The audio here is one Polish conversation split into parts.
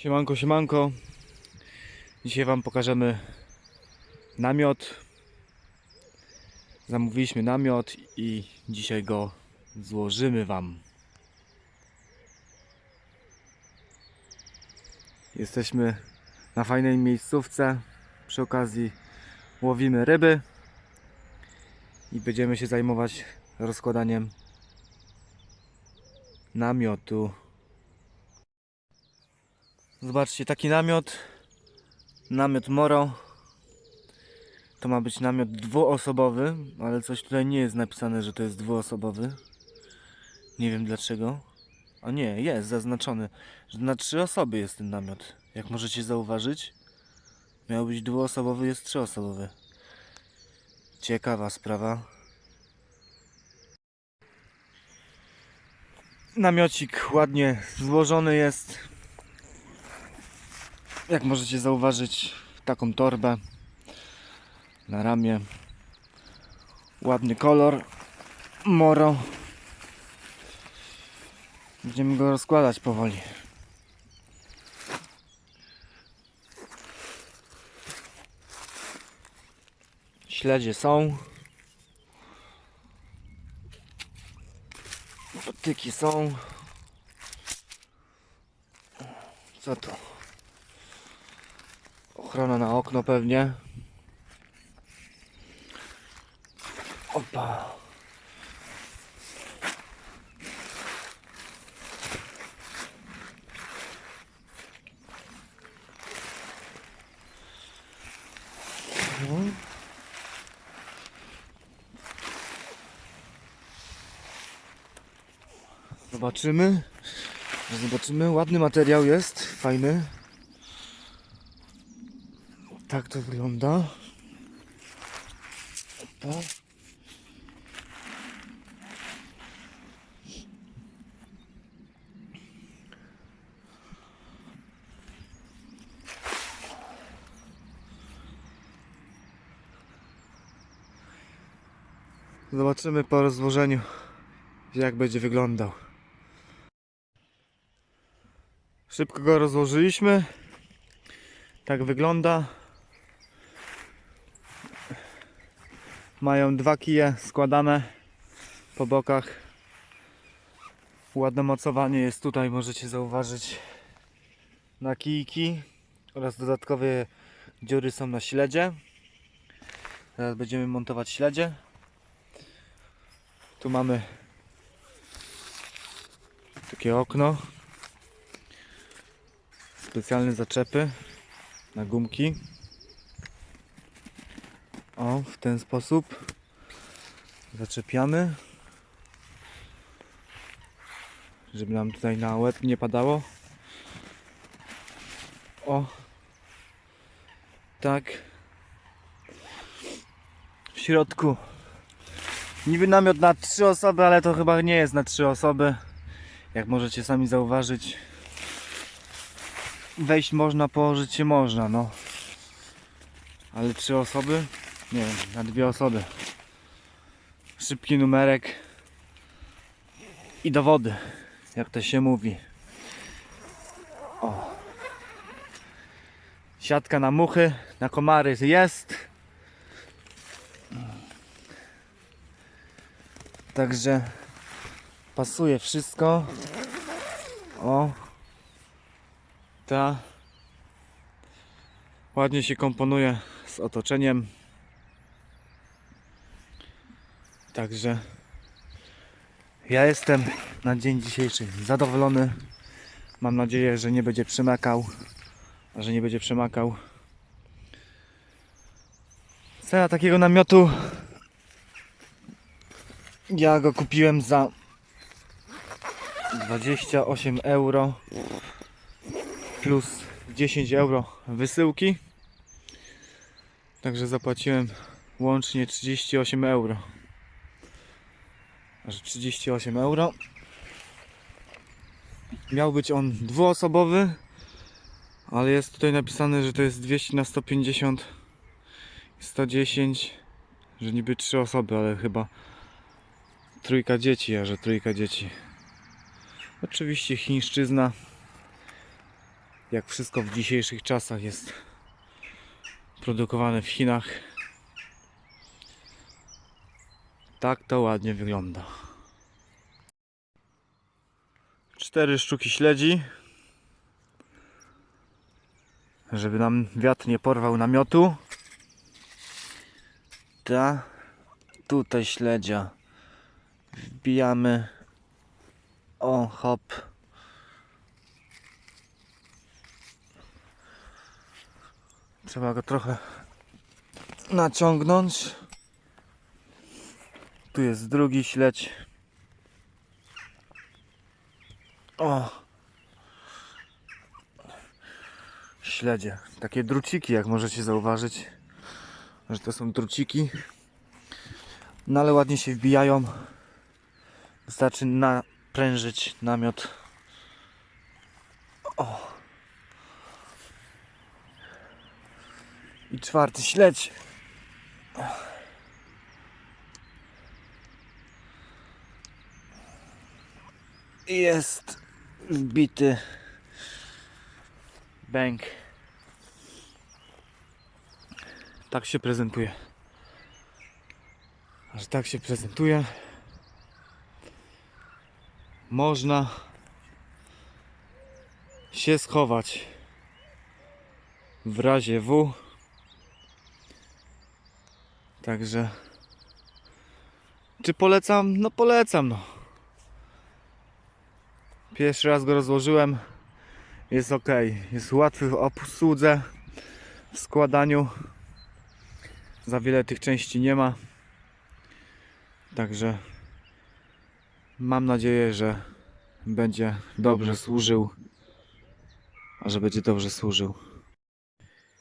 Siemanko, siemanko. Dzisiaj Wam pokażemy namiot. Zamówiliśmy namiot i dzisiaj go złożymy Wam. Jesteśmy na fajnej miejscówce. Przy okazji łowimy ryby i będziemy się zajmować rozkładaniem namiotu. Zobaczcie, taki namiot. Namiot Moro. To ma być namiot dwuosobowy, ale coś tutaj nie jest napisane, że to jest dwuosobowy. Nie wiem dlaczego. A nie, jest zaznaczony, że na trzy osoby jest ten namiot. Jak możecie zauważyć, miał być dwuosobowy, jest trzyosobowy. Ciekawa sprawa. Namiocik ładnie złożony jest. Jak możecie zauważyć, taką torbę na ramię. Ładny kolor. Moro. Będziemy go rozkładać powoli. Śledzie są. Patyki są. Co to? Ochrona na okno pewnie. Opa. Zobaczymy. Zobaczymy. Ładny materiał jest. Fajny. Tak to wygląda. Opa. Zobaczymy po rozłożeniu jak będzie wyglądał. Szybko go rozłożyliśmy. Tak wygląda. Mają dwa kije składane po bokach. Ładne mocowanie jest tutaj, możecie zauważyć na kijki oraz dodatkowe dziury są na śledzie. Teraz będziemy montować śledzie. Tu mamy takie okno. Specjalne zaczepy na gumki. O, w ten sposób zaczepiamy, żeby nam tutaj na łeb nie padało. O, tak. W środku niby namiot na trzy osoby, ale to chyba nie jest na trzy osoby. Jak możecie sami zauważyć, wejść można, położyć się można, no. Ale trzy osoby? Nie wiem, na dwie osoby. Szybki numerek i do wody, jak to się mówi. O. Siatka na muchy, na komary jest. Także pasuje wszystko. O. Ta. Ładnie się komponuje z otoczeniem. Także ja jestem na dzień dzisiejszy zadowolony. Mam nadzieję, że nie będzie przemakał. Że nie będzie przemakał. Cena takiego namiotu ja go kupiłem za 28 euro plus 10 euro wysyłki. Także zapłaciłem łącznie 38 euro. Aż 38 euro. Miał być on dwuosobowy, ale jest tutaj napisane, że to jest 200 na 150 110, że niby trzy osoby, ale chyba trójka dzieci, a że trójka dzieci. Oczywiście chińszczyzna. jak wszystko w dzisiejszych czasach jest produkowane w Chinach. Tak to ładnie wygląda. Cztery sztuki śledzi. Żeby nam wiatr nie porwał namiotu. Ta. Tutaj śledzia. Wbijamy. O, hop. Trzeba go trochę naciągnąć. Tu jest drugi śledź. O! Śledzie. Takie druciki, jak możecie zauważyć, że to są druciki. No ale ładnie się wbijają. Wystarczy naprężyć namiot. O! I czwarty śledź. Jest wbity bęk. Tak się prezentuje. Aż tak się prezentuje. Można się schować w razie W. Także czy polecam? No polecam no. Pierwszy raz go rozłożyłem. Jest ok. Jest łatwy w obsłudze, w składaniu. Za wiele tych części nie ma. Także mam nadzieję, że będzie dobrze służył. A że będzie dobrze służył.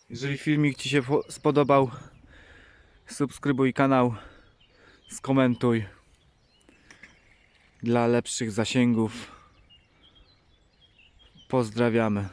Jeżeli filmik Ci się po- spodobał, subskrybuj kanał, skomentuj dla lepszych zasięgów. Pozdrawiamy.